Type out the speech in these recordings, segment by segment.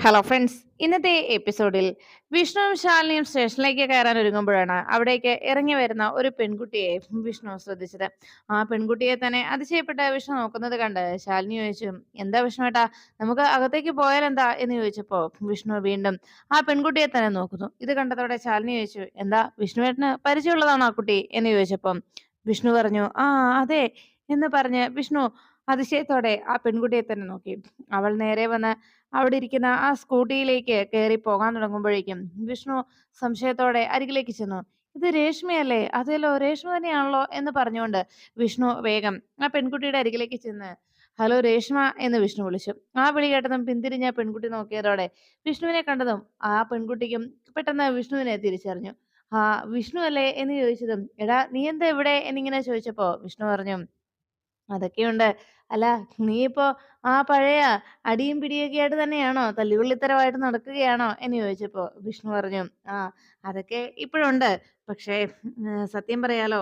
Hello friends ഇന്നത്തെ എപ്പിസോഡിൽ വിഷ്ണുവും ശാലിനിയും സ്റ്റേഷനിലേക്ക് കയറാൻ ഒരുങ്ങുമ്പോഴാണ് അവിടേക്ക് ഇറങ്ങി വരുന്ന ഒരു പെൺകുട്ടിയെ വിഷ്ണു ശ്രദ്ധിച്ചത്. ആ പെൺകുട്ടിയെ തന്നെ അതിശയപ്പെട്ട വിഷ്ണു നോക്കുന്നത് കണ്ട് ശാലിനി ചോദിച്ചു എന്താ വിഷ്ണുവേട്ടാ നമുക്ക് അകത്തേക്ക് പോയാൽ എന്താ? എന്ന് ചോദിച്ചപ്പോ വിഷ്ണു വീണ്ടും ആ പെൺകുട്ടിയെ തന്നെ നോക്കുന്നു. ഇത് കണ്ടതോടെ ശാലിനി ചോദിച്ചു എന്താ വിഷ്ണുവേട്ടന് പരിചയമുള്ളതാണോ ആ കുട്ടി? എന്ന് ചോദിച്ചപ്പം വിഷ്ണു പറഞ്ഞു ആ അതെ എന്ന് പറഞ്ഞ് വിഷ്ണു അതിശയത്തോടെ ആ പെൺകുട്ടിയെ തന്നെ നോക്കി. അവൾ നേരെ വന്ന് അവിടെ ഇരിക്കുന്ന ആ സ്കൂട്ടിയിലേക്ക് കയറി പോകാൻ തുടങ്ങുമ്പോഴേക്കും വിഷ്ണു സംശയത്തോടെ അരികിലേക്ക് ചെന്നു. ഇത് രേഷ്മയല്ലേ? അതേലോ രേഷ്മ തന്നെയാണല്ലോ? എന്ന് പറഞ്ഞുകൊണ്ട് വിഷ്ണു വേഗം ആ പെൺകുട്ടിയുടെ അരികിലേക്ക് ചെന്ന് ഹലോ രേഷ്മ എന്ന് വിഷ്ണു വിളിച്ചു. ആ വിളി കേട്ടതും പിന്തിരിഞ്ഞ പെൺകുട്ടി നോക്കിയതോടെ വിഷ്ണുവിനെ കണ്ടതും ആ പെൺകുട്ടിക്കും പെട്ടെന്ന് വിഷ്ണുവിനെ തിരിച്ചറിഞ്ഞു. ആ വിഷ്ണു അല്ലേ? എന്ന് ചോദിച്ചതും എടാ നീ എന്താ ഇവിടെ? എന്നിങ്ങനെ ചോദിച്ചപ്പോ വിഷ്ണു പറഞ്ഞു അതൊക്കെയുണ്ട്. അല്ല നീ ഇപ്പോ ആ പഴയ അടിയും പിടിയൊക്കെ ആയിട്ട് തന്നെയാണോ തല്ലികൊള്ളിത്തരമായിട്ട് നടക്കുകയാണോ? എന്ന് ചോദിച്ചപ്പോ വിഷ്ണു പറഞ്ഞു ആ അതൊക്കെ ഇപ്പോഴുണ്ട്. പക്ഷേ സത്യം പറയാലോ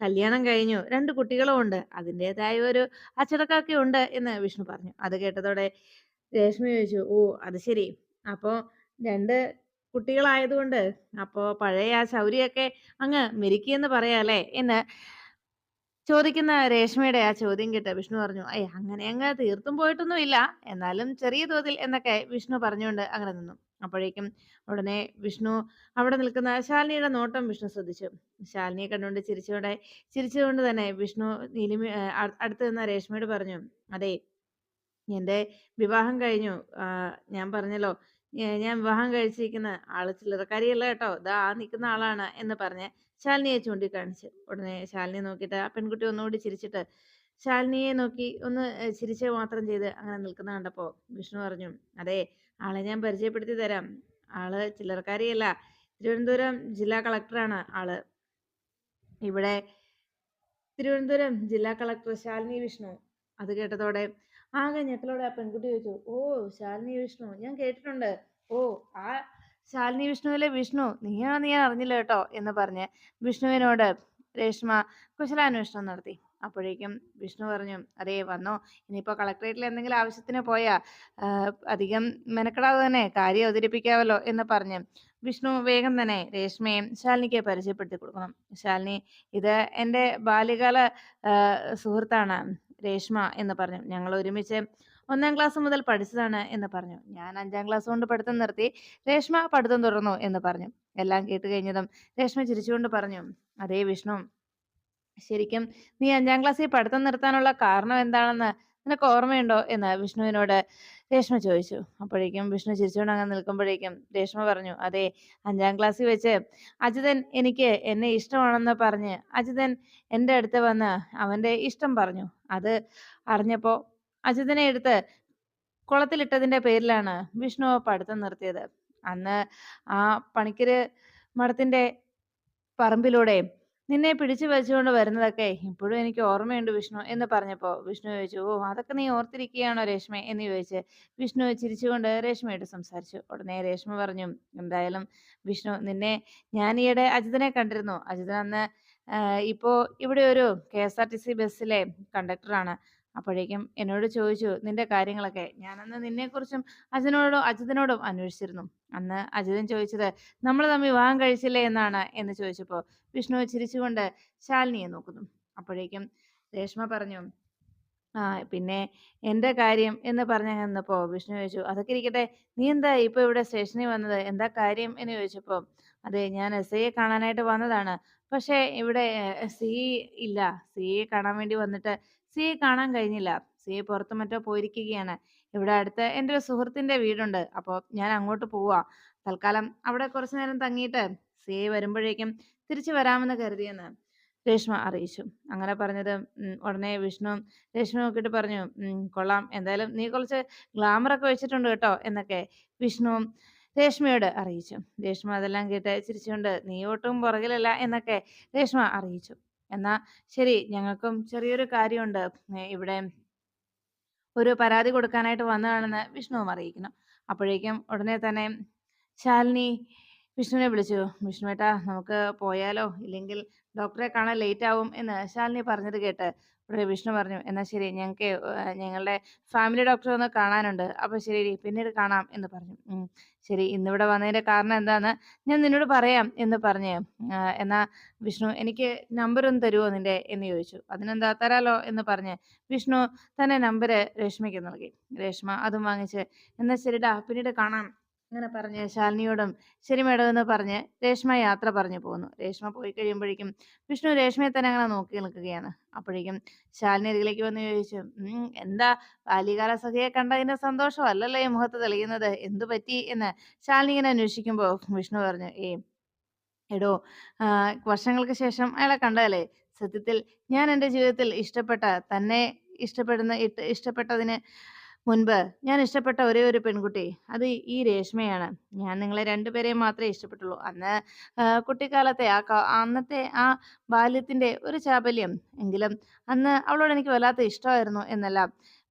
കല്യാണം കഴിഞ്ഞു. രണ്ട് കുട്ടികളും ഉണ്ട്. അതിന്റെതായ ഒരു അച്ചടക്കമൊക്കെ ഉണ്ട് എന്ന് വിഷ്ണു പറഞ്ഞു. അത് കേട്ടതോടെ രേഷ്മ ചോദിച്ചു ഓ അത് ശരി. അപ്പോ രണ്ട് കുട്ടികളായതുകൊണ്ട് അപ്പോ പഴയ ആ ശൗര്യമൊക്കെ അങ്ങ് മെരുക്കിയെന്ന് പറയാല്ലേ? എന്ന് ചോദിക്കുന്ന രേഷ്മയുടെ ആ ചോദ്യം കേട്ട് വിഷ്ണു പറഞ്ഞു അയ്യ അങ്ങനെ അങ്ങ് തീർത്തും പോയിട്ടൊന്നും ഇല്ല. എന്നാലും ചെറിയ തോതിൽ എന്നൊക്കെ വിഷ്ണു പറഞ്ഞുകൊണ്ട് അങ്ങനെ നിന്നു. അപ്പോഴേക്കും ഉടനെ വിഷ്ണു അവിടെ നിൽക്കുന്ന ശാലിനിയുടെ നോട്ടം വിഷ്ണു ശ്രദ്ധിച്ചു. ശാലിനിയെ കണ്ടുകൊണ്ട് ചിരിച്ചുകൊണ്ട് ചിരിച്ചുകൊണ്ട് തന്നെ വിഷ്ണു നീലിമി അടുത്ത് നിന്ന രേഷ്മയോട് പറഞ്ഞു അതെ എന്റെ വിവാഹം കഴിഞ്ഞു. ഞാൻ പറഞ്ഞല്ലോ ഞാൻ വിവാഹം കഴിച്ചിരിക്കുന്ന ആൾ ചില്ലറക്കാരിയല്ല കേട്ടോ. ദാ ആ നിൽക്കുന്ന ആളാണ് എന്ന് പറഞ്ഞ് ശാലിനിയെ ചൂണ്ടിക്കാണിച്ച് ഉടനെ ശാലിനിയെ നോക്കിയിട്ട് ആ പെൺകുട്ടി ഒന്നുകൂടി ചിരിച്ചിട്ട് ശാലിനിയെ നോക്കി ഒന്ന് ചിരിച്ച് മാത്രം ചെയ്ത് അങ്ങനെ നിൽക്കുന്ന കണ്ടപ്പോൾ വിഷ്ണു പറഞ്ഞു അതെ ആളെ ഞാൻ പരിചയപ്പെടുത്തി തരാം. ആൾ ചില്ലറക്കാരിയല്ല. തിരുവനന്തപുരം ജില്ലാ കളക്ടറാണ് ആൾ. ഇവിടെ തിരുവനന്തപുരം ജില്ലാ കളക്ടർ ശാലിനി വിഷ്ണു. അത് കേട്ടതോടെ ആകെ ഞെട്ടലോടെ ആ പെൺകുട്ടി ചോദിച്ചു ഓ ശാലിനി വിഷ്ണു ഞാൻ കേട്ടിട്ടുണ്ട്. ഓ ആ ശാലിനി വിഷ്ണുവിലെ വിഷ്ണു നീയാണ് നീ അറിഞ്ഞില്ല കേട്ടോ? എന്ന് പറഞ്ഞ് വിഷ്ണുവിനോട് രേഷ്മ കുശലാന്വേഷണം നടത്തി. അപ്പോഴേക്കും വിഷ്ണു പറഞ്ഞു അതേ വന്നോ. ഇനിയിപ്പോൾ കളക്ടറേറ്റിൽ എന്തെങ്കിലും ആവശ്യത്തിന് പോയാ അധികം മെനക്കെടാതെ തന്നെ കാര്യം അവതരിപ്പിക്കാവല്ലോ എന്ന് പറഞ്ഞ് വിഷ്ണു വേഗം തന്നെ രേഷ്മയും ശാലിനിക്ക് പരിചയപ്പെടുത്തി കൊടുക്കണം. ശാലിനി ഇത് എന്റെ ബാല്യകാല സുഹൃത്താണ് രേഷ്മ എന്ന് പറഞ്ഞു. ഞങ്ങൾ ഒരുമിച്ച് ഒന്നാം ക്ലാസ് മുതൽ പഠിച്ചതാണ് എന്ന് പറഞ്ഞു. ഞാൻ അഞ്ചാം ക്ലാസ് കൊണ്ട് പഠിത്തം നിർത്തി രേഷ്മ പഠിത്തം തുടർന്നു എന്ന് പറഞ്ഞു. എല്ലാം കേട്ട് കഴിഞ്ഞതും രേഷ്മ ചിരിച്ചുകൊണ്ട് പറഞ്ഞു അതേ വിഷ്ണു ശരിക്കും നീ അഞ്ചാം ക്ലാസ്സിൽ പഠിത്തം നിർത്താനുള്ള കാരണം എന്താണെന്ന് നിനക്ക് ഓർമ്മയുണ്ടോ? എന്ന് വിഷ്ണുവിനോട് രേഷ്മ ചോദിച്ചു. അപ്പോഴേക്കും വിഷ്ണു ചിരിച്ചുകൊണ്ട് അങ്ങനെ നിൽക്കുമ്പോഴേക്കും രേഷ്മ പറഞ്ഞു അതെ അഞ്ചാം ക്ലാസ്സിൽ വെച്ച് അജിതൻ എനിക്ക് എന്നെ ഇഷ്ടമാണെന്ന് പറഞ്ഞ് അജിതൻ എന്റെ അടുത്ത് വന്ന് അവന്റെ ഇഷ്ടം പറഞ്ഞു. അത് അറിഞ്ഞപ്പോൾ അജിതനെ എടുത്ത് കുളത്തിലിട്ടതിന്റെ പേരിലാണ് വിഷ്ണു പഠിത്തം നിർത്തിയത്. അന്ന് ആ പണിക്കര് മഠത്തിന്റെ പറമ്പിലൂടെ നിന്നെ പിടിച്ചു വെച്ചുകൊണ്ട് വരുന്നതൊക്കെ ഇപ്പോഴും എനിക്ക് ഓർമ്മയുണ്ട് വിഷ്ണു എന്ന് പറഞ്ഞപ്പോൾ വിഷ്ണു ചോദിച്ചു ഓ അതൊക്കെ നീ ഓർത്തിരിക്കുകയാണോ രേഷ്മ? എന്ന് ചോദിച്ച് വിഷ്ണു ചിരിച്ചുകൊണ്ട് രേഷ്മയോട് സംസാരിച്ചു. ഉടനെ രേഷ്മ പറഞ്ഞു എന്തായാലും വിഷ്ണു നിന്നെ ഞാൻ ഈയിടെ അജിതനെ കണ്ടിരുന്നു. അജിതൻ അന്ന് ഇപ്പോ ഇവിടെ ഒരു K S R T C ബസ്സിലെ കണ്ടക്ടറാണ്. അപ്പോഴേക്കും എന്നോട് ചോദിച്ചു നിന്റെ കാര്യങ്ങളൊക്കെ? ഞാനന്ന് നിന്നെക്കുറിച്ചും അജിനോടും അജിതനോടും അന്വേഷിച്ചിരുന്നു. അന്ന് അജിതൻ ചോദിച്ചത് നമ്മൾ തമ്മിൽ വിവാഹം കഴിച്ചില്ലേ എന്നാണ്? എന്ന് ചോദിച്ചപ്പോൾ വിഷ്ണു ചിരിച്ചുകൊണ്ട് ശാലിനിയെ നോക്കുന്നു. അപ്പോഴേക്കും രേഷ്മ പറഞ്ഞു ആ പിന്നെ എന്റെ കാര്യം എന്ന് പറഞ്ഞു നിന്നപ്പോൾ വിഷ്ണു ചോദിച്ചു അതൊക്കെ ഇരിക്കട്ടെ നീ എന്താ ഇപ്പോൾ ഇവിടെ സ്റ്റേഷനിൽ വന്നത്? എന്താ കാര്യം? എന്ന് ചോദിച്ചപ്പോൾ അതെ ഞാൻ എസ് ഐയെ കാണാനായിട്ട് വന്നതാണ്. പക്ഷേ ഇവിടെ സി ഇല്ല. സി കാണാൻ വേണ്ടി വന്നിട്ട് സിയെ കാണാൻ കഴിഞ്ഞില്ല. സിയെ പുറത്ത് മറ്റോ പോയിരിക്കുകയാണ്. ഇവിടെ അടുത്ത് എന്റെ ഒരു സുഹൃത്തിന്റെ വീടുണ്ട്. അപ്പോൾ ഞാൻ അങ്ങോട്ട് പോവാ. തൽക്കാലം അവിടെ കുറച്ചു നേരം തങ്ങിയിട്ട് സിയെ വരുമ്പോഴേക്കും തിരിച്ചു വരാമെന്ന് കരുതിയെന്ന് രേഷ്മ അറിയിച്ചു. അങ്ങനെ പറഞ്ഞത് ഉടനെ വിഷ്ണു രേഷ്മ നോക്കിയിട്ട് പറഞ്ഞു കൊള്ളാം. എന്തായാലും നീ കുറച്ച് ഗ്ലാമറൊക്കെ വെച്ചിട്ടുണ്ട് കേട്ടോ എന്നൊക്കെ വിഷ്ണു രേഷ്മയോട് അറിയിച്ചു. രേഷ്മ അതെല്ലാം കേട്ട് ചിരിച്ചുകൊണ്ട് നീ ഒട്ടും പുറകിലല്ല എന്നൊക്കെ രേഷ്മ അറിയിച്ചു. എന്നാ ശരി ഞങ്ങൾക്കും ചെറിയൊരു കാര്യമുണ്ട്. ഇവിടെ ഒരു പരാതി കൊടുക്കാനായിട്ട് വന്നതാണെന്ന് വിഷ്ണുവും അറിയിക്കണം അപ്പോഴേക്കും ഉടനെ തന്നെ ശാലിനി വിഷ്ണുവിനെ വിളിച്ചു. വിഷ്ണുവേട്ടാ നമുക്ക് പോയാലോ? ഇല്ലെങ്കിൽ ഡോക്ടറെ കാണാൻ ലേറ്റ് ആവും എന്ന് ശാലിനി പറഞ്ഞത് കേട്ട് ഉടനെ വിഷ്ണു പറഞ്ഞു, എന്നാൽ ശരി ഞങ്ങൾക്ക് ഞങ്ങളുടെ ഫാമിലി ഡോക്ടറെ ഒന്ന് കാണാനുണ്ട്. അപ്പോൾ ശരി പിന്നീട് കാണാം" എന്ന് പറഞ്ഞു. ശരി ഇന്നിവിടെ വന്നതിന്റെ കാരണം എന്താന്ന് ഞാൻ നിന്നോട് പറയാം" എന്ന് പറഞ്ഞ് എന്നാ വിഷ്ണു "എനിക്ക് നമ്പർ ഒന്ന് തരുവോ നിന്റെ" എന്ന് ചോദിച്ചു. "അതിനെന്താ തരാലോ" എന്ന് പറഞ്ഞ് വിഷ്ണു തന്നെ നമ്പര് രേഷ്മയ്ക്ക് നൽകി. രേഷ്മ അതും വാങ്ങിച്ച് "എന്നാ ശരിടാ പിന്നീട് കാണാം" അങ്ങനെ പറഞ്ഞ് ശാലിനിയോടും "ശരി മേഡം" എന്ന് പറഞ്ഞ് രേഷ്മ യാത്ര പറഞ്ഞു പോകുന്നു രേഷ്മ പോയി കഴിയുമ്പോഴേക്കും വിഷ്ണു രേഷ്മയെ തന്നെ അങ്ങനെ നോക്കി നിൽക്കുകയാണ്. അപ്പോഴേക്കും ശാലിനി അരികിലേക്ക് വന്ന് ചോദിച്ചു, എന്താ ബാല്യകാല സഖിയെ കണ്ടതിന്റെ സന്തോഷം അല്ലല്ലോ ഈ മുഖത്ത് തെളിയുന്നത്. എന്തു പറ്റി?" എന്ന് ശാലിനി ഇങ്ങനെ അന്വേഷിക്കുമ്പോ വിഷ്ണു പറഞ്ഞു, ഏ എടോ വർഷങ്ങൾക്ക് ശേഷം അയാളെ കണ്ടതല്ലേ. സത്യത്തിൽ ഞാൻ എന്റെ ജീവിതത്തിൽ ഇഷ്ടപ്പെട്ട തന്നെ ഇഷ്ടപ്പെടുന്ന ഇഷ്ടപ്പെട്ടതിന് മുൻപ് ഞാൻ ഇഷ്ടപ്പെട്ട ഒരേ ഒരു പെൺകുട്ടി അത് ഈ രേഷ്മയാണ്. ഞാൻ നിങ്ങളെ രണ്ടുപേരെയും മാത്രമേ ഇഷ്ടപ്പെട്ടുള്ളൂ. അന്ന് കുട്ടിക്കാലത്തെ ആ അന്നത്തെ ആ ബാല്യത്തിന്റെ ഒരു ചാബല്യം. എങ്കിലും അന്ന് അവളോട് എനിക്ക് വല്ലാത്ത ഇഷ്ടമായിരുന്നു" എന്നല്ല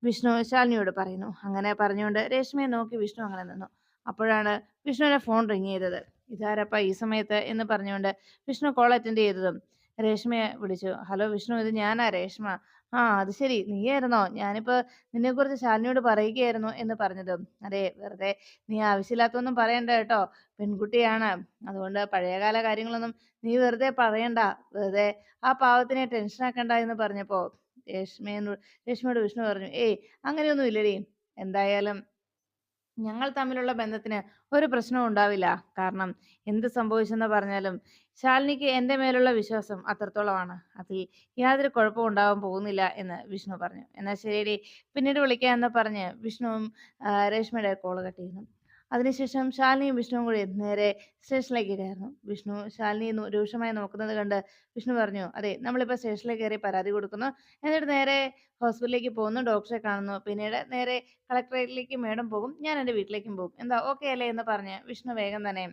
വിഷ്ണു ശാലിനിയോട് പറയുന്നു. അങ്ങനെ പറഞ്ഞുകൊണ്ട് രേഷ്മയെ നോക്കി വിഷ്ണു അങ്ങനെ നിന്നു. അപ്പോഴാണ് വിഷ്ണുവിന്റെ ഫോൺ റിങ് ചെയ്തത്. ഇതാരപ്പ ഈ സമയത്ത്" എന്ന് പറഞ്ഞുകൊണ്ട് വിഷ്ണു കോൾ അറ്റൻഡ് ചെയ്തതും രേഷ്മയെ വിളിച്ചു. "ഹലോ വിഷ്ണു ഇത് ഞാനാ രേഷ്മ." "ആ അത് ശരി നീയായിരുന്നോ? ഞാനിപ്പോ നിന്നെക്കുറിച്ച് ശാലിനിയോട് പറയുകയായിരുന്നു" എന്ന് പറഞ്ഞത്. "അതെ വെറുതെ നീ ആവശ്യമില്ലാത്തതൊന്നും പറയണ്ട കേട്ടോ. പെൺകുട്ടിയാണ്. അതുകൊണ്ട് പഴയകാല കാര്യങ്ങളൊന്നും നീ വെറുതെ പറയണ്ട. വെറുതെ ആ പാവത്തിനെ ടെൻഷനാക്കണ്ട" എന്ന് പറഞ്ഞപ്പോ രേഷ്മേനോ രേഷ്മയോട് വിഷ്ണു പറഞ്ഞു, "ഏയ് അങ്ങനെയൊന്നും ഇല്ലെടി. എന്തായാലും ഞങ്ങൾ തമ്മിലുള്ള ബന്ധത്തിന് ഒരു പ്രശ്നവും ഉണ്ടാവില്ല. കാരണം എന്ത് സംഭവിച്ചെന്ന് പറഞ്ഞാലും ശാലിനിക്ക് എന്റെ മേലുള്ള വിശ്വാസം അത്രത്തോളമാണ്. അതിൽ യാതൊരു കുഴപ്പവും ഉണ്ടാവാൻ പോകുന്നില്ല" എന്ന് വിഷ്ണു പറഞ്ഞു. "എന്നാ ശരിയടി പിന്നീട് വിളിക്കാം" എന്ന് പറഞ്ഞ് വിഷ്ണുവും രേഷ്മയുടെ കോൾ കട്ട് ചെയ്യുന്നു. അതിനുശേഷം ശാലിനിയും വിഷ്ണുവും കൂടി നേരെ സ്റ്റേഷനിലേക്ക് കയറുന്നു. വിഷ്ണു ശാലിനി രൂക്ഷമായി നോക്കുന്നത് കണ്ട് വിഷ്ണു പറഞ്ഞു, "അതെ നമ്മളിപ്പോ സ്റ്റേഷനിലേക്ക് കയറി പരാതി കൊടുക്കുന്നു. എന്നിട്ട് നേരെ ഹോസ്പിറ്റലിലേക്ക് പോകുന്നു. ഡോക്ടറെ കാണുന്നു. പിന്നീട് നേരെ കളക്ടറേറ്റിലേക്ക് മേഡം പോകും. ഞാൻ എന്റെ വീട്ടിലേക്കും പോകും. എന്താ ഓക്കെ അല്ലേ?" എന്ന് പറഞ്ഞ് വിഷ്ണു വേഗം തന്നെ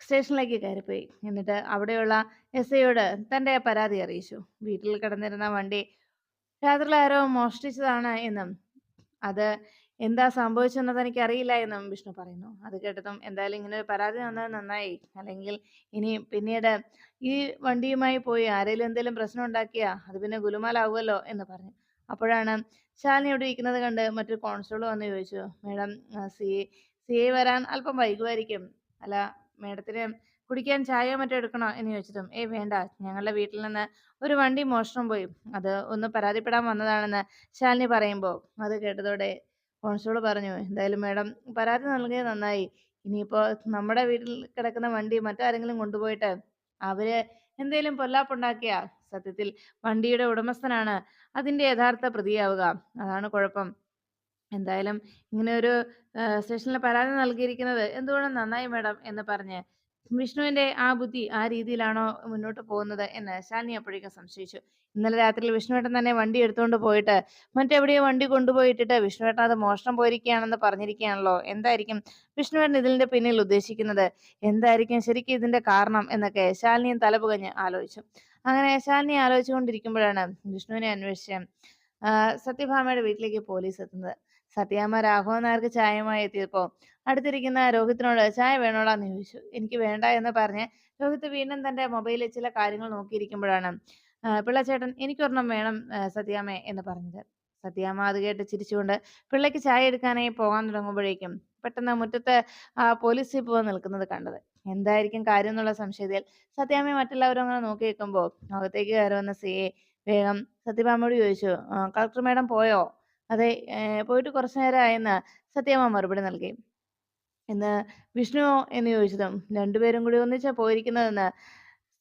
സ്റ്റേഷനിലേക്ക് കയറിപ്പോയി. എന്നിട്ട് അവിടെയുള്ള എസ് ഐയോട് തന്റെ പരാതി അറിയിച്ചു. വീട്ടിൽ കിടന്നിരുന്ന വണ്ടി രാത്രിയിൽ ആരോ മോഷ്ടിച്ചതാണ് എന്നും അത് എന്താ സംഭവിച്ചെന്ന് തനിക്ക് അറിയില്ല എന്നും വിഷ്ണു പറയുന്നു. അത് കേട്ടതും എന്തായാലും ഇങ്ങനെ ഒരു പരാതി തന്നത് നന്നായി. അല്ലെങ്കിൽ ഇനി പിന്നീട് ഈ വണ്ടിയുമായി പോയി ആരെങ്കിലും എന്തെങ്കിലും പ്രശ്നം ഉണ്ടാക്കിയാ അത് പിന്നെ ഗുലുമാലാവുമല്ലോ എന്ന് പറഞ്ഞു. അപ്പോഴാണ് ശാലിനി അവിടെ ഇരിക്കുന്നത് കണ്ട് മറ്റൊരു കോൺസ്റ്റബിൾ വന്ന് ചോദിച്ചു, "മേഡം സി സി ഐ വരാൻ അല്പം വൈകുമായിരിക്കും. അല്ല മേഡത്തിന് കുടിക്കാൻ ചായ മറ്റോ എടുക്കണോ?" എന്ന് ചോദിച്ചതും "ഏയ് വേണ്ട. ഞങ്ങളുടെ വീട്ടിൽ നിന്ന് ഒരു വണ്ടി മോഷണം പോയി. അത് ഒന്ന് പരാതിപ്പെടാൻ വന്നതാണെന്ന്" ശാലിനി പറയുമ്പോൾ അത് കേട്ടതോടെ കോൺസ്റ്റബിൾ പറഞ്ഞു, "എന്തായാലും മാഡം പരാതി നൽകിയത് നന്നായി. ഇനിയിപ്പോ നമ്മുടെ വീട്ടിൽ കിടക്കുന്ന വണ്ടി മറ്റാരെങ്കിലും കൊണ്ടുപോയിട്ട് അവർ എന്തേലും പൊല്ലാപ്പുണ്ടാക്കിയ സത്യത്തിൽ വണ്ടിയുടെ ഉടമസ്ഥനാണ് അതിന്റെ യഥാർത്ഥ പ്രതിയാവുക. അതാണ് കുഴപ്പം. എന്തായാലും ഇങ്ങനെ ഒരു സ്റ്റേഷനിൽ പരാതി നൽകിയിരിക്കുന്നത് എന്തുകൊണ്ടും നന്നായി മാഡം എന്ന് പറഞ്ഞ് വിഷ്ണുവിന്റെ ആ ബുദ്ധി ആ രീതിയിലാണോ മുന്നോട്ട് പോകുന്നത് എന്ന് ശാലിനി അപ്പോഴേക്കും സംശയിച്ചു. ഇന്നലെ രാത്രിയിൽ വിഷ്ണുവേട്ടൻ തന്നെ വണ്ടി എടുത്തുകൊണ്ട് പോയിട്ട് മറ്റെവിടെയോ വണ്ടി കൊണ്ടുപോയിട്ടിട്ട് വിഷ്ണുവേട്ടൻ അത് മോഷണം പോയിരിക്കുകയാണെന്ന് പറഞ്ഞിരിക്കുകയാണല്ലോ. എന്തായിരിക്കും വിഷ്ണുവേട്ടൻ ഇതിന്റെ പിന്നിൽ ഉദ്ദേശിക്കുന്നത്? എന്തായിരിക്കും ശരിക്കും ഇതിന്റെ കാരണം എന്നൊക്കെ ശാലിനിയും തലപുകഞ്ഞ് ആലോചിച്ചു. അങ്ങനെ ശാലിനി ആലോചിച്ചുകൊണ്ടിരിക്കുമ്പോഴാണ് വിഷ്ണുവിനെ അന്വേഷിച്ച് സത്യഭാമയുടെ വീട്ടിലേക്ക് പോലീസ് എത്തുന്നത്. സത്യാമ്മ രാഘവൻ നായർക്ക് ചായമായി എത്തിയപ്പോ അടുത്തിരിക്കുന്ന രോഹിത്തിനോട് "ചായ വേണോടാ" എന്ന് ചോദിച്ചു. "എനിക്ക് വേണ്ട" എന്ന് പറഞ്ഞ് രോഹിത് വീണ്ടും തന്റെ മൊബൈലിൽ ചില കാര്യങ്ങൾ നോക്കിയിരിക്കുമ്പോഴാണ് പിള്ളച്ചേട്ടൻ "എനിക്കൊരെണ്ണം വേണം സത്യാമ്മ എന്ന് പറഞ്ഞത്. സത്യാമ്മ അത് കേട്ട് ചിരിച്ചുകൊണ്ട് പിള്ളയ്ക്ക് ചായ എടുക്കാനായി പോകാൻ തുടങ്ങുമ്പോഴേക്കും പെട്ടെന്ന് മുറ്റത്ത് പോലീസ് ജീപ്പ് നിൽക്കുന്നത് കണ്ടത്. എന്തായിരിക്കും കാര്യം എന്നുള്ള സംശയത്തിൽ സത്യാമ്മയും മറ്റുള്ളവരും അങ്ങനെ നോക്കി നിൽക്കുമ്പോൾ അകത്തേക്ക് കയറി വന്ന സിയെ വേഗം സത്യഭാമയോട് ചോദിച്ചു, "ആഹ് കളക്ടർ മേഡം പോയോ?" "അതെ പോയിട്ട് കുറച്ചു നേരമായെന്ന്" സത്യാമ്മ മറുപടി നൽകി. "ഇന്ന് വിഷ്ണു എന്ന് ചോദിച്ചതും "രണ്ടുപേരും കൂടി ഒന്നിച്ചാ പോയിരിക്കുന്നതെന്ന്"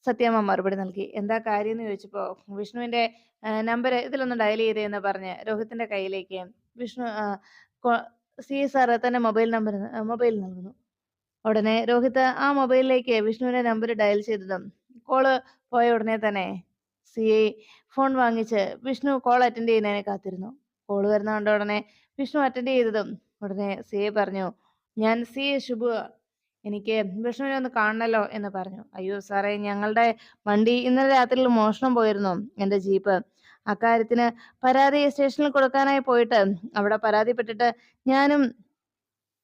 സത്യാമ്മ മറുപടി നൽകി. "എന്താ കാര്യം?" എന്ന് ചോദിച്ചപ്പോ വിഷ്ണുവിന്റെ നമ്പർ ഇതിലൊന്ന് ഡയൽ ചെയ്തേ എന്ന് പറഞ്ഞ് രോഹിത്തിന്റെ കയ്യിലേക്ക് വിഷ്ണു സി സാറ് തന്റെ മൊബൈൽ നമ്പർ മൊബൈൽ നൽകുന്നു. ഉടനെ രോഹിത് ആ മൊബൈലിലേക്ക് വിഷ്ണുവിന്റെ നമ്പർ ഡയൽ ചെയ്തതും കോൾ പോയ ഉടനെ തന്നെ സി ഐ ഫോൺ വാങ്ങിച്ച് വിഷ്ണു കോൾ അറ്റൻഡ് ചെയ്യുന്നതിനെ കാത്തിരുന്നു. കോൾ വരുന്ന കണ്ട ഉടനെ വിഷ്ണു അറ്റൻഡ് ചെയ്തതും ഉടനെ സി ഐ പറഞ്ഞു, "ഞാൻ സി ശുഭു എനിക്ക് വിഷ്ണുവിനെ ഒന്ന് കാണണല്ലോ" എന്ന് പറഞ്ഞു. "അയ്യോ സാറേ ഞങ്ങളുടെ വണ്ടി ഇന്നലെ രാത്രിയിൽ മോഷണം പോയിരുന്നു. എന്റെ ജീപ്പ്. അക്കാര്യത്തിന് പരാതി സ്റ്റേഷനിൽ കൊടുക്കാനായി പോയിട്ട് അവിടെ പരാതിപ്പെട്ടിട്ട് ഞാനും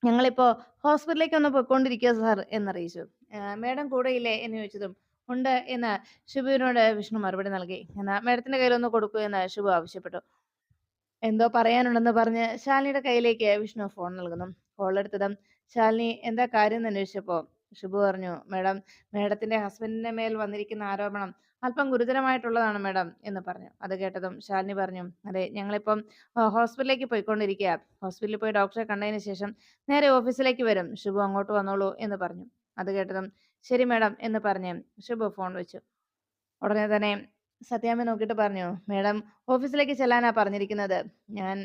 ഞങ്ങളിപ്പോ ഹോസ്പിറ്റലിലേക്ക് ഒന്ന് പോയിക്കൊണ്ടിരിക്കുക സാർ" എന്നറിയിച്ചു. "ഏഹ് മേഡം കൂടെയില്ലേ?" എന്ന് ചോദിച്ചതും ഉണ്ട് എന്ന് ശുഭുവിനോട് വിഷ്ണു മറുപടി നൽകി. എന്നാ മേഡത്തിന്റെ കയ്യിലൊന്ന് കൊടുക്കൂ എന്ന് ശുഭു ആവശ്യപ്പെട്ടു. എന്തോ പറയാനുണ്ടെന്ന് പറഞ്ഞ് ശാലിനിയുടെ കയ്യിലേക്ക് വിഷ്ണു ഫോൺ നൽകുന്നു. കോൾ ശാലിനി എന്താ കാര്യം അന്വേഷിച്ചപ്പോ ഷിബു പറഞ്ഞു, മേഡം മേഡത്തിന്റെ ഹസ്ബൻഡിന്റെ മേൽ വന്നിരിക്കുന്ന ആരോപണം അല്പം ഗുരുതരമായിട്ടുള്ളതാണ് മേഡം എന്ന് പറഞ്ഞു. അത് കേട്ടതും ശാലിനി പറഞ്ഞു, അതെ ഞങ്ങളിപ്പം ഹോസ്പിറ്റലിലേക്ക് പോയിക്കൊണ്ടിരിക്കുക. ഹോസ്പിറ്റലിൽ പോയി ഡോക്ടറെ കണ്ടതിന് ശേഷം നേരെ ഓഫീസിലേക്ക് വരും. ഷിബു അങ്ങോട്ട് വന്നോളൂ എന്ന് പറഞ്ഞു. അത് കേട്ടതും ശരി മേഡം എന്ന് പറഞ്ഞ് ഷിബു ഫോൺ വെച്ചു. ഉടനെ തന്നെ സത്യാമ്മ നോക്കിയിട്ട് പറഞ്ഞു, മേഡം ഓഫീസിലേക്ക് ചെല്ലാനാ പറഞ്ഞിരിക്കുന്നത്. ഞാൻ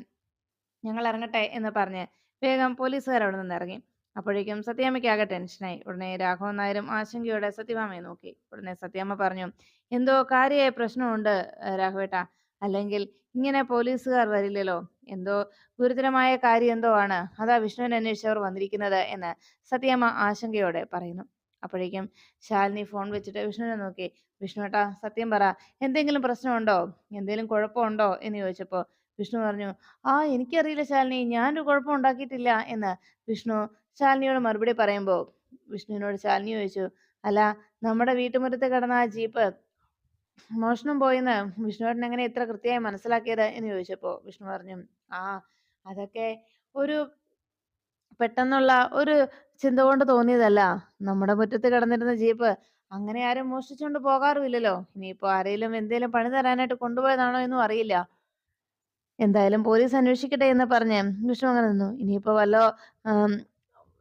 ഞങ്ങൾ ഇറങ്ങട്ടെ എന്ന് പറഞ്ഞ് വേഗം പോലീസുകാർ അവിടെ നിന്ന് ഇറങ്ങി. അപ്പോഴേക്കും സത്യാമ്മയ്ക്ക് ആകെ ടെൻഷനായി. ഉടനെ രാഘവൻ നായരും ആശങ്കയോടെ സത്യഭാമയെ നോക്കി. ഉടനെ സത്യാമ്മ പറഞ്ഞു, എന്തോ കാര്യമായ പ്രശ്നമുണ്ട് രാഘവേട്ട അല്ലെങ്കിൽ ഇങ്ങനെ പോലീസുകാർ വരില്ലല്ലോ. എന്തോ ഗുരുതരമായ കാര്യം എന്തോ ആണ്. അതാ വിഷ്ണുവിനെ അന്വേഷിച്ചവർ വന്നിരിക്കുന്നത് എന്ന് സത്യാമ്മ ആശങ്കയോടെ പറയുന്നു. അപ്പോഴേക്കും ശാലിനി ഫോൺ വെച്ചിട്ട് വിഷ്ണുവിനെ നോക്കി. വിഷ്ണുവേട്ടാ സത്യം പറ. എന്തെങ്കിലും പ്രശ്നമുണ്ടോ? എന്തെങ്കിലും കുഴപ്പമുണ്ടോ? എന്ന് ചോദിച്ചപ്പോ വിഷ്ണു പറഞ്ഞു, ആ എനിക്കറിയില്ല ശാലിനി. ഞാനൊരു കുഴപ്പം ഉണ്ടാക്കിയിട്ടില്ല എന്ന് വിഷ്ണു ശാലിനിയോട് മറുപടി പറയുമ്പോൾ വിഷ്ണുവിനോട് ശാലിനി ചോദിച്ചു, അല്ല നമ്മുടെ വീട്ടുമുറ്റത്ത് കിടന്ന ആ ജീപ്പ് മോഷണം പോയെന്ന് വിഷ്ണുവേട്ടൻ എങ്ങനെ ഇത്ര കൃത്യമായി മനസ്സിലാക്കിയത് എന്ന് ചോദിച്ചപ്പോ വിഷ്ണു പറഞ്ഞു, ആ അതൊക്കെ ഒരു പെട്ടെന്നുള്ള ഒരു ചിന്ത കൊണ്ട് തോന്നിയതല്ല. നമ്മുടെ മുറ്റത്ത് കിടന്നിരുന്ന ജീപ്പ് അങ്ങനെ ആരും മോഷ്ടിച്ചോണ്ട് പോകാറുമില്ലല്ലോ. ഇനിയിപ്പോ ആരേലും എന്തേലും പണി തരാനായിട്ട് കൊണ്ടുപോയതാണോ എന്നും അറിയില്ല. എന്തായാലും പോലീസ് അന്വേഷിക്കട്ടെ എന്ന് പറഞ്ഞ് വിഷ്ണു അങ്ങനെ നിന്നു. ഇനിയിപ്പോ വല്ല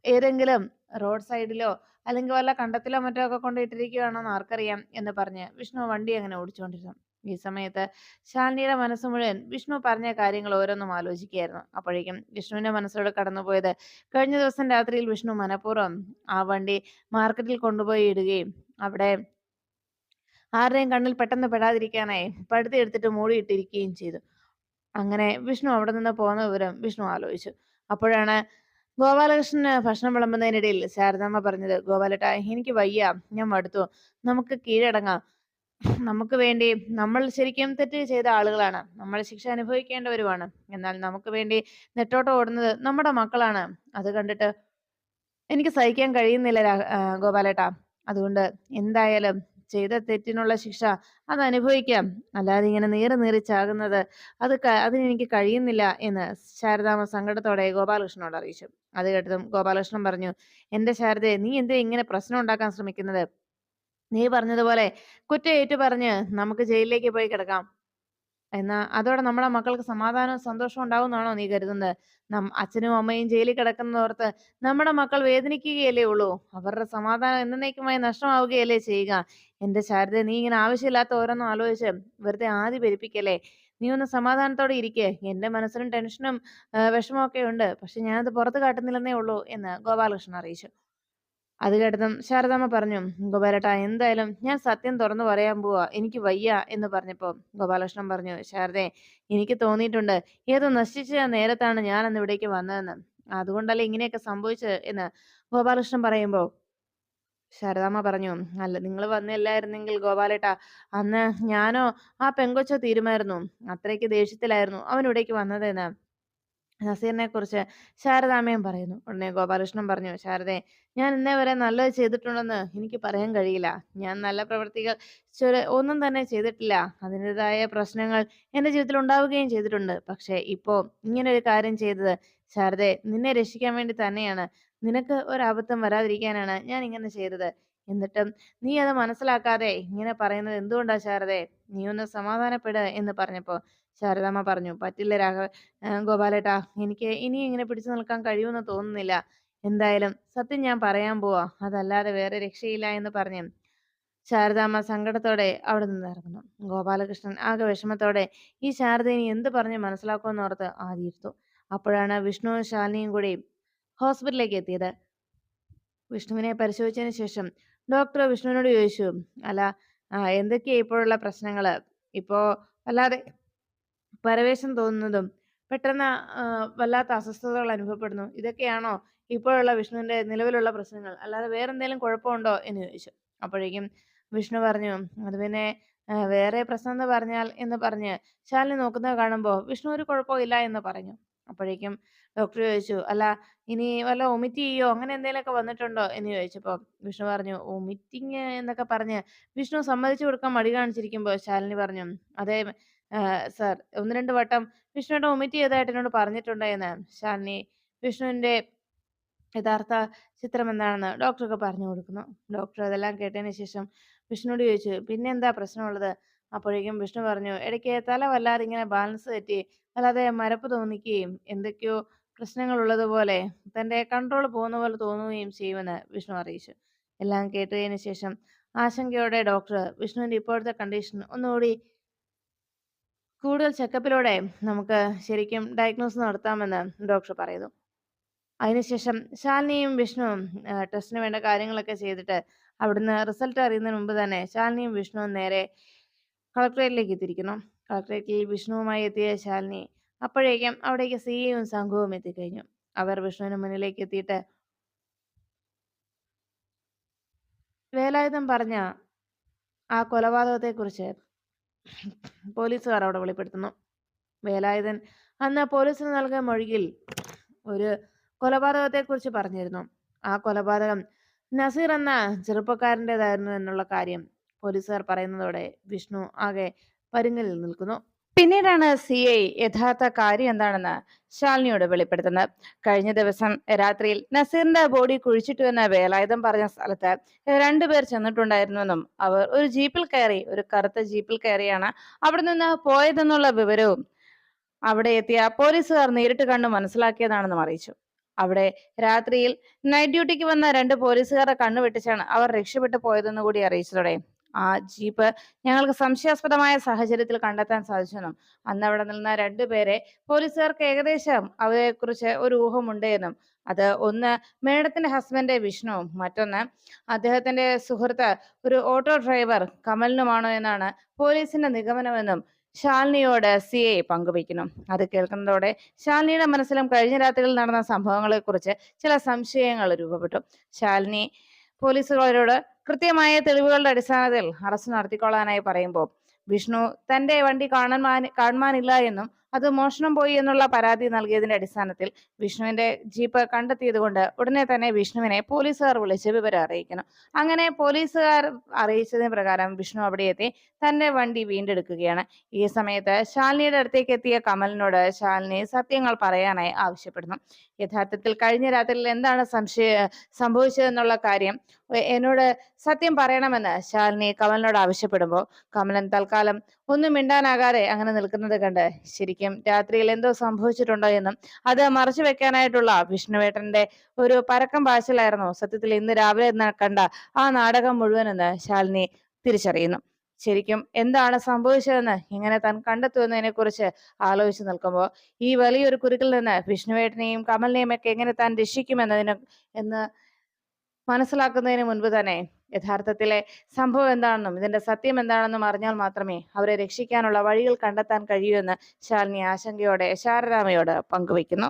ഏതെങ്കിലും റോഡ് സൈഡിലോ അല്ലെങ്കിൽ വല്ല കണ്ടത്തിലോ മറ്റോ ഒക്കെ കൊണ്ടിട്ടിരിക്കുകയാണോന്ന് ആർക്കറിയാം എന്ന് പറഞ്ഞ് വിഷ്ണു വണ്ടി അങ്ങനെ ഓടിച്ചുകൊണ്ടിരുന്നു. ഈ സമയത്ത് ശാലിനിയുടെ മനസ്സ് മുഴുവൻ വിഷ്ണു പറഞ്ഞ കാര്യങ്ങൾ ഓരോന്നും ആലോചിക്കുകയായിരുന്നു. അപ്പോഴേക്കും വിഷ്ണുവിന്റെ മനസ്സിലൂടെ കടന്നുപോയത് കഴിഞ്ഞ ദിവസം രാത്രിയിൽ വിഷ്ണു മനഃപൂർവം ആ വണ്ടി മാർക്കറ്റിൽ കൊണ്ടുപോയി ഇടുകയും അവിടെ ആരുടെയും കണ്ണിൽ പെട്ടെന്ന് പെടാതിരിക്കാനായി പടുത്തി എടുത്തിട്ട് മൂടിയിട്ടിരിക്കുകയും ചെയ്തു. അങ്ങനെ വിഷ്ണു അവിടെ നിന്ന് പോകുന്ന വിവരം വിഷ്ണു ആലോചിച്ചു. അപ്പോഴാണ് ഗോപാലകൃഷ്ണന് ഭക്ഷണം വിളമ്പുന്നതിനിടയിൽ ശാരദാമ്മ പറഞ്ഞത്, ഗോപാലട്ട എനിക്ക് വയ്യ. ഞാൻ മടുത്തു. നമുക്ക് കീഴടങ്ങാം. നമുക്ക് വേണ്ടി നമ്മൾ ശരിക്കും തെറ്റ് ചെയ്ത ആളുകളാണ്. നമ്മൾ ശിക്ഷ അനുഭവിക്കേണ്ടവരുമാണ്. എന്നാൽ നമുക്ക് വേണ്ടി നെട്ടോട്ടം ഓടുന്നത് നമ്മുടെ മക്കളാണ്. അത് കണ്ടിട്ട് എനിക്ക് സഹിക്കാൻ കഴിയുന്നില്ല ഗോപാലേട്ട അതുകൊണ്ട് എന്തായാലും ചെയ്ത തെറ്റിനുള്ള ശിക്ഷ അത് അനുഭവിക്കാം. അല്ലാതെ ഇങ്ങനെ നീറി നീറി ചാകുന്നത് അത് അതിനെനിക്ക് കഴിയുന്നില്ല എന്ന് ശാരദാമ സങ്കടത്തോടെ ഗോപാലകൃഷ്ണനോട് അറിയിച്ചു. അത് കേട്ടതും ഗോപാലകൃഷ്ണൻ പറഞ്ഞു, എന്റെ ശാരദയെ നീ എന്തിനാ ഇങ്ങനെ പ്രശ്നം ഉണ്ടാക്കാൻ ശ്രമിക്കുന്നത്? നീ പറഞ്ഞതുപോലെ കുറ്റം ഏറ്റു പറഞ്ഞ് നമുക്ക് ജയിലിലേക്ക് പോയി കിടക്കാം. എന്നാ അതോടെ നമ്മളെ മക്കൾക്ക് സമാധാനവും സന്തോഷവും ഉണ്ടാവുമെന്നാണോ നീ കരുതുന്നത്? നം അച്ഛനും അമ്മയും ജയിലിൽ കിടക്കുന്നതോർത്ത് നമ്മുടെ മക്കൾ വേദനിക്കുകയല്ലേ ഉള്ളൂ. അവരുടെ സമാധാനം എന്നേക്കുമായി നഷ്ടമാവുകയല്ലേ ചെയ്യുക. എന്റെ ശാരദ നീ ഇങ്ങനെ ആവശ്യമില്ലാത്ത ഓരോന്നും ആലോചിച്ച് വെറുതെ ആദ്യ പെരുപ്പിക്കല്ലേ. നീ ഒന്ന് സമാധാനത്തോടെ ഇരിക്കേ എന്റെ മനസ്സിനും ടെൻഷനും വിഷമമൊക്കെ ഉണ്ട്. പക്ഷെ ഞാനത് പുറത്ത് കാട്ടുന്നില്ലെന്നേ ഉള്ളൂ എന്ന് ഗോപാലകൃഷ്ണൻ അറിയിച്ചു. അത് കേട്ടതും ശാരദാമ്മ പറഞ്ഞു, ഗോപാലേട്ടാ എന്തായാലും ഞാൻ സത്യം തുറന്നു പറയാൻ പോവാ. എനിക്ക് വയ്യ എന്ന് പറഞ്ഞപ്പോ ഗോപാലകൃഷ്ണൻ പറഞ്ഞു, ശാരദേ എനിക്ക് തോന്നിയിട്ടുണ്ട് ഏതോ നശിച്ച നേരത്താണ് ഞാൻ അന്ന് ഇവിടേക്ക് വന്നതെന്ന്. അതുകൊണ്ടല്ലേ ഇങ്ങനെയൊക്കെ സംഭവിച്ചത് എന്ന് ഗോപാലകൃഷ്ണൻ പറയുമ്പോ ശാരദാമ്മ പറഞ്ഞു, അല്ല നിങ്ങൾ വന്നില്ലായിരുന്നെങ്കിൽ ഗോപാലേട്ടാ അന്ന് ഞാനോ ആ പെങ്കൊച്ചോ തീരുമായിരുന്നു. അത്രയ്ക്ക് ദേഷ്യത്തിലായിരുന്നു അവൻ ഇവിടേക്ക് വന്നത് എന്ന് നസീറിനെ കുറിച്ച് ശാരദാമ്മയും പറയുന്നു. ഉടനെ ഗോപാലകൃഷ്ണൻ പറഞ്ഞു, ശാരദേ ഞാൻ ഇന്നേ വരെ നല്ലത് ചെയ്തിട്ടുണ്ടെന്ന് എനിക്ക് പറയാൻ കഴിയില്ല. ഞാൻ നല്ല പ്രവൃത്തികൾ ഒന്നും തന്നെ ചെയ്തിട്ടില്ല. അതിന്റെതായ പ്രശ്നങ്ങൾ എന്റെ ജീവിതത്തിൽ ഉണ്ടാവുകയും ചെയ്തിട്ടുണ്ട്. പക്ഷേ ഇപ്പോ ഇങ്ങനൊരു കാര്യം ചെയ്തത് ശാരദേ നിന്നെ രക്ഷിക്കാൻ വേണ്ടി തന്നെയാണ്. നിനക്ക് ഒരു ഒരബദ്ധം വരാതിരിക്കാനാണ് ഞാൻ ഇങ്ങനെ ചെയ്തത്. എന്നിട്ടും നീ അത് മനസ്സിലാക്കാതെ ഇങ്ങനെ പറയുന്നത് എന്തുകൊണ്ടാ ശാരദേ? നീ ഒന്ന് സമാധാനപ്പെട് എന്ന് പറഞ്ഞപ്പോ ശാരദാമ്മ പറഞ്ഞു, പറ്റില്ല രാഘവ ഗോപാലേട്ടാ എനിക്ക് ഇനി ഇങ്ങനെ പിടിച്ചു നിൽക്കാൻ കഴിയുമെന്ന് തോന്നുന്നില്ല. എന്തായാലും സത്യം ഞാൻ പറയാൻ പോവാ. അതല്ലാതെ വേറെ രക്ഷയില്ല എന്ന് പറഞ്ഞു ശാരദാമ്മ സങ്കടത്തോടെ അവിടെ നിന്ന് ഇറങ്ങുന്നു. ഗോപാലകൃഷ്ണൻ ആകെ വിഷമത്തോടെ ഈ ശാരദ ഇനി എന്ത് പറഞ്ഞ് മനസ്സിലാക്കുമെന്ന് ഓർത്ത് ആദ്യത്തു അപ്പോഴാണ് വിഷ്ണുവും ശാലിനിയും കൂടി ഹോസ്പിറ്റലിലേക്ക് എത്തിയത്. വിഷ്ണുവിനെ പരിശോധിച്ചതിന് ശേഷം ഡോക്ടർ വിഷ്ണുവിനോട് ചോദിച്ചു, അല്ല എന്തൊക്കെയാ ഇപ്പോഴുള്ള പ്രശ്നങ്ങൾ? ഇപ്പോ വല്ലാതെ പരവേശം തോന്നുന്നതും പെട്ടെന്ന് വല്ലാത്ത അസ്വസ്ഥതകൾ അനുഭവപ്പെടുന്നു. ഇതൊക്കെയാണോ ഇപ്പോഴുള്ള വിഷ്ണുവിന്റെ നിലവിലുള്ള പ്രശ്നങ്ങൾ? അല്ലാതെ വേറെന്തേലും കുഴപ്പമുണ്ടോ എന്ന് ചോദിച്ചു. അപ്പോഴേക്കും വിഷ്ണു പറഞ്ഞു, അത് പിന്നെ വേറെ പ്രശ്നം എന്ന് പറഞ്ഞാൽ എന്ന് പറഞ്ഞ് ശാലിനി നോക്കുന്നത് കാണുമ്പോൾ വിഷ്ണു ഒരു കുഴപ്പമില്ല എന്ന് പറഞ്ഞു. അപ്പോഴേക്കും ഡോക്ടർ ചോദിച്ചു അല്ല ഇനി വല്ല ഒമിറ്റ് ചെയ്യോ അങ്ങനെ എന്തെങ്കിലുമൊക്കെ വന്നിട്ടുണ്ടോ എന്ന് ചോദിച്ചപ്പോൾ വിഷ്ണു പറഞ്ഞു ഒമിറ്റിങ് എന്നൊക്കെ പറഞ്ഞ് വിഷ്ണു സമ്മതിച്ചു കൊടുക്കാൻ മടി കാണിച്ചിരിക്കുമ്പോൾ ശാലിനി പറഞ്ഞു അതെ സർ ഒന്ന് രണ്ട് വട്ടം വിഷ്ണുവിന്റെ ഒമിറ്റ് ചെയ്തതായിട്ട് എന്നോട് പറഞ്ഞിട്ടുണ്ട് എന്ന്. ശാലിനി വിഷ്ണുവിന്റെ യഥാർത്ഥ ചിത്രം എന്താണെന്ന് ഡോക്ടറൊക്കെ പറഞ്ഞു കൊടുക്കുന്നു. ഡോക്ടർ അതെല്ലാം കേട്ടതിന് ശേഷം വിഷ്ണുവോട് ചോദിച്ചു പിന്നെ എന്താ പ്രശ്നമുള്ളത്? അപ്പോഴേക്കും വിഷ്ണു പറഞ്ഞു ഇടയ്ക്ക് തല വല്ലാതെ ഇങ്ങനെ ബാലൻസ് തെറ്റി അല്ലാതെ മരപ്പ് തോന്നിക്കുകയും എന്തൊക്കെയോ പ്രശ്നങ്ങൾ ഉള്ളതുപോലെ തന്റെ കൺട്രോൾ പോകുന്ന പോലെ തോന്നുകയും ചെയ്യുമെന്ന് വിഷ്ണു അറിയിച്ചു. എല്ലാം കേട്ടതിന് ശേഷം ആശങ്കയോടെ ഡോക്ടർ വിഷ്ണുവിന്റെ ഇപ്പോഴത്തെ കണ്ടീഷൻ ഒന്നുകൂടി കൂടുതൽ ചെക്കപ്പിലൂടെ നമുക്ക് ശരിക്കും ഡയഗ്നോസ് നടത്താമെന്ന് ഡോക്ടർ പറയുന്നു. അതിനുശേഷം ശാലിനിയും വിഷ്ണുവും ടെസ്റ്റിന് വേണ്ട കാര്യങ്ങളൊക്കെ ചെയ്തിട്ട് അവിടുന്ന് റിസൾട്ട് അറിയുന്നതിന് മുമ്പ് തന്നെ ശാലിനിയും വിഷ്ണുവും നേരെ കളക്ടറേറ്റിലേക്ക് എത്തിയിരിക്കുന്നു. കളക്ടറേറ്റിൽ വിഷ്ണുവുമായി എത്തിയ ശാലിനി അപ്പോഴേക്കും അവിടേക്ക് സിയും സംഘവും എത്തിക്കഴിഞ്ഞു. അവർ വിഷ്ണുവിന് മുന്നിലേക്ക് എത്തിയിട്ട് വേലായുധം പറഞ്ഞ ആ കൊലപാതകത്തെക്കുറിച്ച് പോലീസുകാർ അവിടെ വെളിപ്പെടുത്തുന്നു. വേലായുധൻ അന്ന് പോലീസിന് നൽകിയ മൊഴിയിൽ ഒരു കൊലപാതകത്തെക്കുറിച്ച് പറഞ്ഞിരുന്നു. ആ കൊലപാതകം നസീർ എന്ന ചെറുപ്പക്കാരന്റെതായിരുന്നു എന്നുള്ള കാര്യം പോലീസുകാർ പറയുന്നതോടെ വിഷ്ണു ആകെ പരുങ്ങലിൽ നിൽക്കുന്നു. പിന്നീടാണ് സി ഐ യഥാർത്ഥ കാര്യം എന്താണെന്ന് ശാലിനിയോട് വെളിപ്പെടുത്തുന്നത്. കഴിഞ്ഞ ദിവസം രാത്രിയിൽ നസീറിന്റെ ബോഡി കുഴിച്ചിട്ടുവെന്ന വേലായുധം പറഞ്ഞ സ്ഥലത്ത് രണ്ടുപേർ ചെന്നിട്ടുണ്ടായിരുന്നുവെന്നും അവർ ഒരു ജീപ്പിൽ കയറി ഒരു കറുത്ത ജീപ്പിൽ കയറിയാണ് അവിടെ നിന്ന് പോയതെന്നുള്ള വിവരവും അവിടെ എത്തിയ പോലീസുകാർ നേരിട്ട് കണ്ടു മനസ്സിലാക്കിയതാണെന്നും അറിയിച്ചു. അവിടെ രാത്രിയിൽ നൈറ്റ് ഡ്യൂട്ടിക്ക് വന്ന രണ്ട് പോലീസുകാരെ കണ്ണുവെട്ടിച്ചാണ് അവർ രക്ഷപ്പെട്ടു പോയതെന്ന് കൂടി അറിയിച്ചതോടെ ആ ജീപ്പ് ഞങ്ങൾക്ക് സംശയാസ്പദമായ സാഹചര്യത്തിൽ കണ്ടെത്താൻ സാധിച്ചെന്നും അന്ന് അവിടെ നിന്ന രണ്ടുപേരെ പോലീസുകാർക്ക് ഏകദേശം അവരെക്കുറിച്ച് ഒരു ഊഹമുണ്ട് എന്നും അത് ഒന്ന് മേഡത്തിന്റെ ഹസ്ബൻഡ് വിഷ്ണുവും മറ്റൊന്ന് അദ്ദേഹത്തിന്റെ സുഹൃത്ത് ഒരു ഓട്ടോ ഡ്രൈവർ കമലിനുമാണോ എന്നാണ് പോലീസിന്റെ നിഗമനമെന്നും ശാലിനിയോട് സി ഐ പങ്കുവയ്ക്കുന്നു. അത് കേൾക്കുന്നതോടെ ശാലിനിയുടെ മനസ്സിലും കഴിഞ്ഞ രാത്രികളിൽ നടന്ന സംഭവങ്ങളെക്കുറിച്ച് ചില സംശയങ്ങൾ രൂപപ്പെട്ടു. ശാലിനി പോലീസുകാരോട് കൃത്യമായ തെളിവുകളുടെ അടിസ്ഥാനത്തിൽ അറസ്റ്റ് നടത്തിക്കൊള്ളാനായി പറയുമ്പോൾ വിഷ്ണു തന്റെ വണ്ടി കാണാൻ കാണുവാനില്ല എന്നും അത് മോഷണം പോയി എന്നുള്ള പരാതി നൽകിയതിന്റെ അടിസ്ഥാനത്തിൽ വിഷ്ണുവിന്റെ ജീപ്പ് കണ്ടെത്തിയതുകൊണ്ട് ഉടനെ തന്നെ വിഷ്ണുവിനെ പോലീസുകാർ വിളിച്ച് വിവരം അറിയിക്കണം. അങ്ങനെ പോലീസുകാർ അറിയിച്ചതിന് പ്രകാരം വിഷ്ണു അവിടെ എത്തി തന്റെ വണ്ടി വീണ്ടെടുക്കുകയാണ്. ഈ സമയത്ത് ശാലിനിയുടെ അടുത്തേക്ക് എത്തിയ കമലിനോട് ശാലിനി സത്യങ്ങൾ പറയാനായി ആവശ്യപ്പെടുന്നു. യഥാർത്ഥത്തിൽ കഴിഞ്ഞ രാത്രിയിൽ എന്താണ് സംശയ സംഭവിച്ചതെന്നുള്ള കാര്യം എന്നോട് സത്യം പറയണമെന്ന് ശാലിനി കമലിനോട് ആവശ്യപ്പെടുമ്പോൾ കമലൻ തൽക്കാലം ഒന്നും മിണ്ടാനാകാതെ അങ്ങനെ നിൽക്കുന്നത് കണ്ട് ശരിക്കും രാത്രിയിൽ എന്തോ സംഭവിച്ചിട്ടുണ്ടോ എന്നും അത് മറച്ചു വെക്കാനായിട്ടുള്ള വിഷ്ണുവേട്ടന്റെ ഒരു പരക്കം പാച്ചിലായിരുന്നു സത്യത്തിൽ ഇന്ന് രാവിലെ കണ്ട ആ നാടകം മുഴുവനെന്ന് ശാലിനി തിരിച്ചറിയുന്നു. ശരിക്കും എന്താണ് സംഭവിച്ചതെന്ന് ഇങ്ങനെ താൻ കണ്ടെത്തുന്നതിനെ കുറിച്ച് ആലോചിച്ച് നിൽക്കുമ്പോൾ ഈ വലിയൊരു കുരുക്കിൽ നിന്ന് വിഷ്ണുവേട്ടനെയും കമലിനെയും ഒക്കെ എങ്ങനെ താൻ രക്ഷിക്കുമെന്നതിന് എന്ന് മനസ്സിലാക്കുന്നതിന് മുൻപ് തന്നെ യഥാർത്ഥത്തിലെ സംഭവം എന്താണെന്നും ഇതിന്റെ സത്യം എന്താണെന്നും അറിഞ്ഞാൽ മാത്രമേ അവരെ രക്ഷിക്കാനുള്ള വഴികൾ കണ്ടെത്താൻ കഴിയൂ എന്ന് ശാലിനി ആശങ്കയോടെ ശാരദാമയോട് പങ്കുവയ്ക്കുന്നു.